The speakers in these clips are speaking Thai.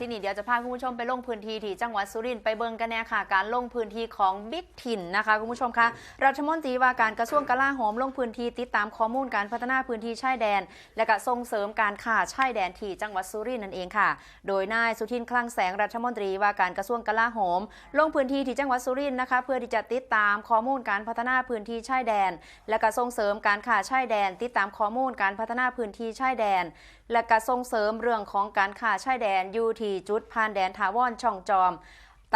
ที่นี่เดี๋ยวจะพาคุณผู้ชมไปลงพื้นที่ที่จังหวัดสุรินทร์ไปเบิงกันแน่ค่ะ การลงพื้นที่ของบิ๊กถิ่นนะคะคุณผู้ชมคะรัฐมนตรีว่าการกระทรวงกลาโหมลงพื้นที่ติดตามข้อมูลการพัฒนาพื้นที่ชายแดน และก็ส่งเสริมการค้าชายแดนที่จังหวัดสุรินทร์นั่นเองค่ะ โดยนายสุทินคลังแสงรัฐมนตรีว่าการกระทรวงกลาโหม ลงพื้นที่ที่จังหวัดสุรินทร์นะคะ เพื่อที่จะติดตามข้อมูลการพัฒนาพื้นที่ชายแดน และก็ส่งเสริมการค้าชายแดน ติดตามข้อมูลการพัฒนาพื้นที่ชายแดน และก็ส่งเสริมเรื่องของการค้าชายแดนอยู่ที่4 จุดผ่านแดนถาวรช่องจอม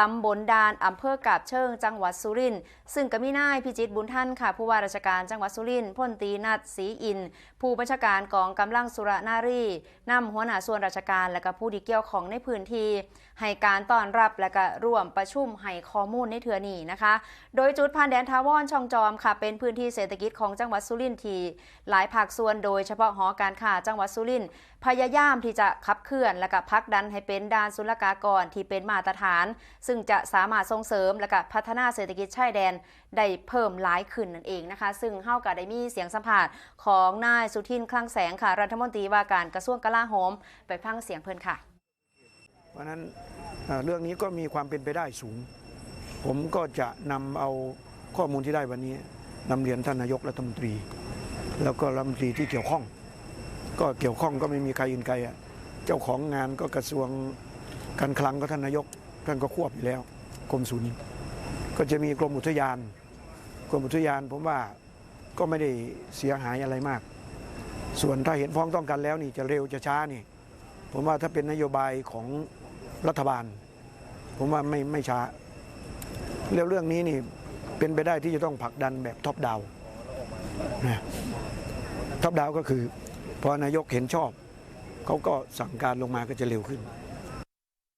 ตำบลดานอำเภอกาบเชิง จังหวัดสุรินทร์ซึ่งก็มีนายพิจิตบุญท่านค่ะ ผู้ว่าราชการจังหวัดสุรินทร์พลตรีนัทศรีอิน ผู้บัญชาการกองกำลังสุรนารีนำหัวหน้าส่วนราชการและก็ผู้ที่เกี่ยวของในพื้นที่ให้การต้อนรับและก็ร่วมประชุมให้ข้อมูลในเทือนี้นะคะ โดยจุดผ่านแดนทาวรช่องจอมค่ะ เป็นพื้นที่เศรษฐกิจของจังหวัดสุรินทร์ที่หลายภาคส่วนโดยเฉพาะหอการค้าจังหวัดสุรินทร์พยายามที่จะขับเคลื่อนและก็พักดันให้เป็นด่านศุลกากรที่เป็นมาตรฐานซึ่งจะสามารถส่งเสริมและก็พัฒนาเศรษฐกิจชายแดนได้เพิ่มหลายขึ้นนั่นเองนะคะ ซึ่งเฮากับได้มีเสียงสัมภาษณ์ของนายสุทินคลังแสงค่ะรัฐมนตรีว่าการกระทรวงกลาโหม ไปฟังเสียงเพิ่นค่ะ เพราะนั้นเรื่องนี้ก็มีความเป็นไปได้สูง ผมก็จะนำเอาข้อมูลที่ได้วันนี้นำเรียนท่านนายกรัฐมนตรี แล้วก็รัฐมนตรีที่เกี่ยวข้อง ก็เกี่ยวข้องก็ไม่มีใครอื่นไกลอะเจ้าของงานก็กระทรวงการคลังก็ท่านนายก ท่านก็ควบอยู่แล้วกรมศุลก็จะมีกรมอุทยาน กรมอุทยานผมว่าก็ไม่ได้เสียหายอะไรมาก ส่วนถ้าเห็นพ้องต้องกันแล้วนี่จะเร็วจะช้านี่ ผมว่าถ้าเป็นนโยบายของรัฐบาล ผมว่าไม่ไม่ช้าเรื่องเรื่องนี้นี่เป็นไปได้ที่จะต้องผลักดันแบบท็อปดาวนะท็อปดาวก็คือพอนายกเห็นชอบ เขาก็สั่งการลงมาก็จะเร็วขึ้น